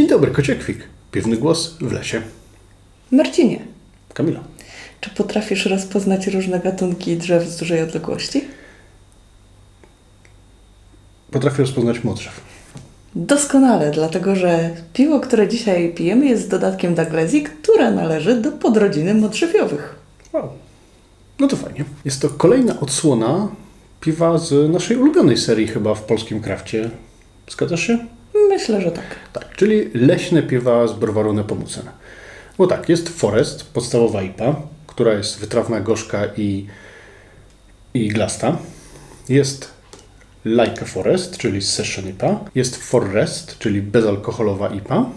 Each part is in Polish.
dobry, Kociekwik. Piwny głos w lesie. Marcinie, Kamila. czy potrafisz rozpoznać różne gatunki drzew z dużej odległości? Potrafię rozpoznać modrzew. Doskonale, dlatego że piwo, które dzisiaj pijemy, jest dodatkiem Douglazii, która należy do podrodziny modrzewiowych. Wow. No to fajnie. Jest to kolejna odsłona piwa z naszej ulubionej serii chyba w polskim krafcie. Zgadzasz się? Myślę, że tak. Tak, czyli leśne piwa z browaru Nepomucen. Bo tak, jest Forest, podstawowa IPA, która jest wytrawna, gorzka i, i glasta. Jest Like Forest, czyli Session IPA. Jest Forest, czyli bezalkoholowa IPA.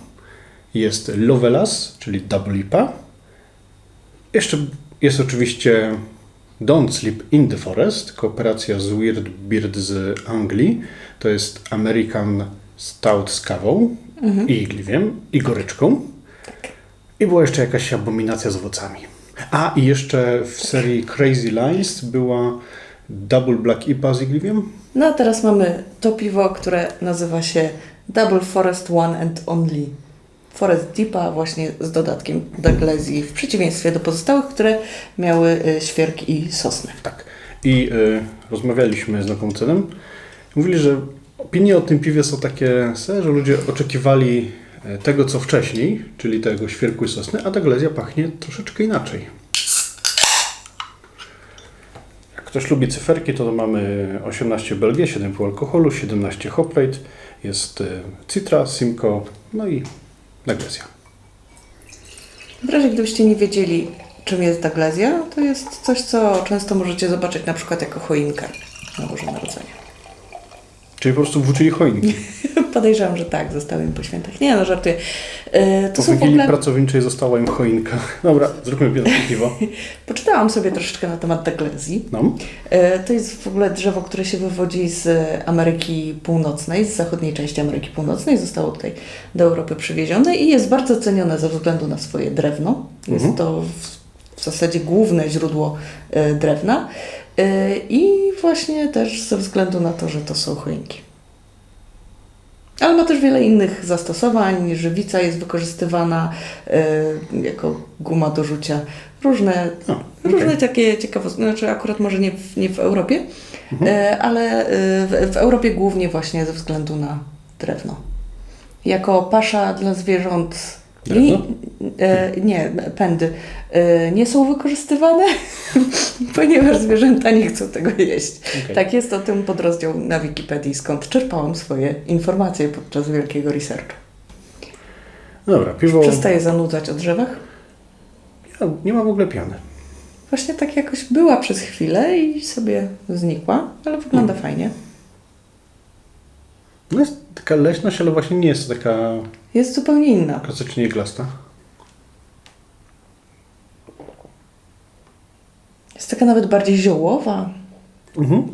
Jest Lovelas, czyli Double IPA. Jeszcze jest oczywiście Don't Sleep in the Forest, kooperacja z Weird Beard z Anglii. To jest American Stout z kawą i igliwiem i goryczką. I była jeszcze jakaś abominacja z owocami. A i jeszcze w serii Crazy Lines była Double Black IPA z igliwiem. No a teraz mamy to piwo, które nazywa się Double Forest One and Only. Forest Deepa właśnie z dodatkiem Douglazii, w przeciwieństwie do pozostałych, które miały y, świerk i sosnę. Tak. I y, rozmawialiśmy z Nepomucenem. Mówili, że opinie o tym piwie są takie, że ludzie oczekiwali e, tego, co wcześniej, czyli tego świerku i sosny, a ta glezja pachnie troszeczkę inaczej. Jak ktoś lubi cyferki, to mamy 18 Belgię, 7,5 alkoholu, 17 hop rate, jest y, Citra, Simcoe, no i Naglezja. W razie gdybyście nie wiedzieli, czym jest Douglazia, to jest coś, co często możecie zobaczyć na przykład jako choinkę na. Czyli po prostu włóczyli choinki. Podejrzewam, że tak, zostały im po świętach. Nie no, żartuję. E, To Po są w ogóle... pracowniczej została im choinka. Dobra, zróbmy piękne piwo. Poczytałam sobie troszeczkę na temat Douglazii. No. E, To jest w ogóle drzewo, które się wywodzi z Ameryki Północnej, z zachodniej części Ameryki Północnej. Zostało tutaj do Europy przywiezione i jest bardzo cenione ze względu na swoje drewno. Jest Mhm. to w, w zasadzie główne źródło e, drewna i właśnie też ze względu na to, że to są choinki. Ale ma też wiele innych zastosowań. Żywica jest wykorzystywana e, jako guma do rzucia. Różne O, okej. Różne takie ciekawostki, znaczy akurat może nie w, nie w Europie, Mhm. e, ale w, w Europie głównie właśnie ze względu na drewno. Jako pasza dla zwierząt Drewno? e, nie, pędy e, nie są wykorzystywane, ponieważ zwierzęta nie chcą tego jeść. Okej. Tak jest o tym podrozdział na Wikipedii, skąd czerpałam swoje informacje podczas wielkiego researchu. Dobra, piwo. Przestaję zanudzać o drzewach. Ja, nie ma w ogóle piany. Właśnie tak jakoś była przez chwilę i sobie znikła, ale wygląda fajnie. No jest taka leśność, ale właśnie nie jest taka Jest zupełnie inna. klasycznie iglasta. Jest taka nawet bardziej ziołowa. Mhm.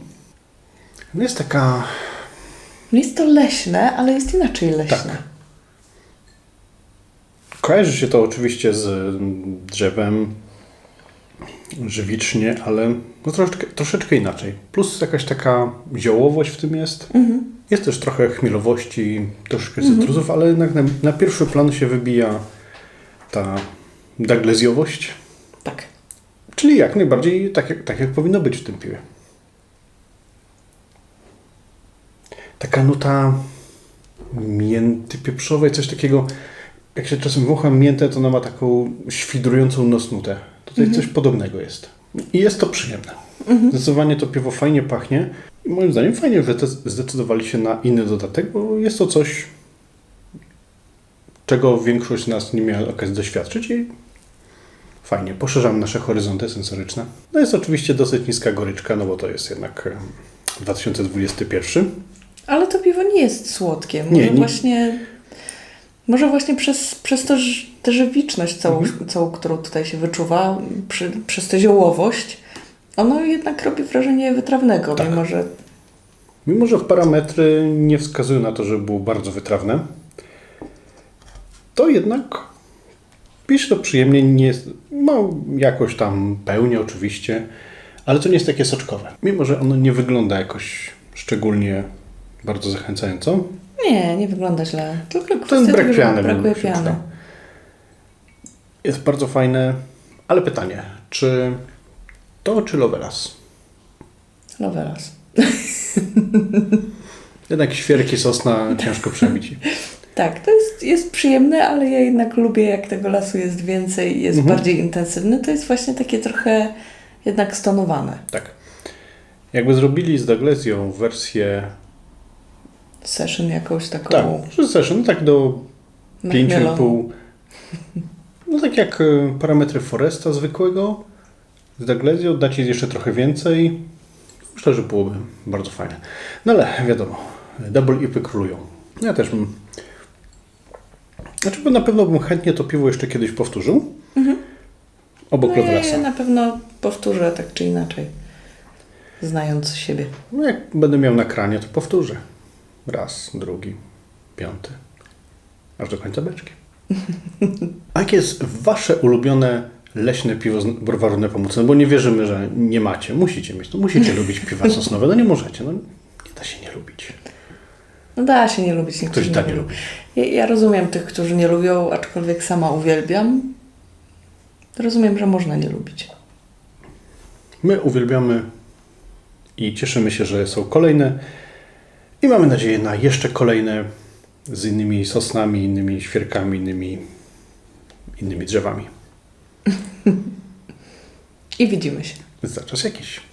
No jest taka. No Jest to leśne, ale jest inaczej leśne. Tak. Kojarzy się to oczywiście z mm, drzewem żywicznie, ale no troszeczkę, troszeczkę inaczej. Plus jakaś taka ziołowość w tym jest. Mhm. Jest też trochę chmielowości, troszkę cytrusów, ale jednak na, na pierwszy plan się wybija ta daglezjowość. Tak. Czyli jak najbardziej tak jak, tak, jak powinno być w tym piwie. Taka nuta mięty pieprzowej, coś takiego. Jak się czasem wącha miętę, to ona ma taką świdrującą nosnutę. Tutaj coś podobnego jest. I jest to przyjemne. Zdecydowanie to piwo fajnie pachnie. I moim zdaniem fajnie, że zdecydowali się na inny dodatek, bo jest to coś, czego większość z nas nie miała okazji doświadczyć i Fajnie, poszerzam nasze horyzonty sensoryczne. No jest oczywiście dosyć niska goryczka, no bo to jest jednak em, 2021. Ale to piwo nie jest słodkie. Może Nie, nie. właśnie. Może właśnie przez, przez to, tę żywiczność całą, Mhm. całą, którą tutaj się wyczuwa, przy, przez tę ziołowość, ono jednak robi wrażenie wytrawnego, Tak. mimo że Mimo, że parametry nie wskazują na to, że było bardzo wytrawne, to jednak pisze to przyjemnie, nie jest, ma jakoś tam pełnię oczywiście, ale to nie jest takie soczkowe. Mimo, że ono nie wygląda jakoś szczególnie bardzo zachęcająco. Nie, nie wygląda źle. Tylko Ten brak tego, piany. brakuje piany. Jest bardzo fajne, ale pytanie, czy to czy Lovelas? Lovelas. Jednak świerki sosna ciężko przebić. Tak, to jest, jest przyjemne, ale ja jednak lubię, jak tego lasu jest więcej jest Mhm. bardziej intensywny. To jest właśnie takie trochę jednak stonowane. Tak. Jakby zrobili z Douglasią wersję Session jakąś taką tak, że session, no tak do nachmieloną. 5,5. No tak jak e, parametry Foresta zwykłego z dać jej jeszcze trochę więcej. Myślę, że byłoby bardzo fajne. No ale wiadomo, double IPy królują. Ja też bym... Znaczy, bo na pewno bym chętnie to piwo jeszcze kiedyś powtórzył. Obok No, ja je na pewno powtórzę tak czy inaczej, znając siebie. No jak będę miał na kranie, to powtórzę. Raz, drugi, piąty. Aż do końca beczki. A jakie jest wasze ulubione leśne piwo z browaru Nepomucen? Bo nie wierzymy, że nie macie. Musicie mieć. No musicie lubić piwa sosnowe. No nie możecie. No nie da się nie lubić. No da się nie lubić, Ktoś niektórzy da nie nie lubi. Ja, ja rozumiem tych, którzy nie lubią, aczkolwiek sama uwielbiam. Rozumiem, że można nie lubić. My uwielbiamy i cieszymy się, że są kolejne. I mamy nadzieję na jeszcze kolejne z innymi sosnami, innymi świerkami, innymi, innymi drzewami. I widzimy się. Za czas jakiś.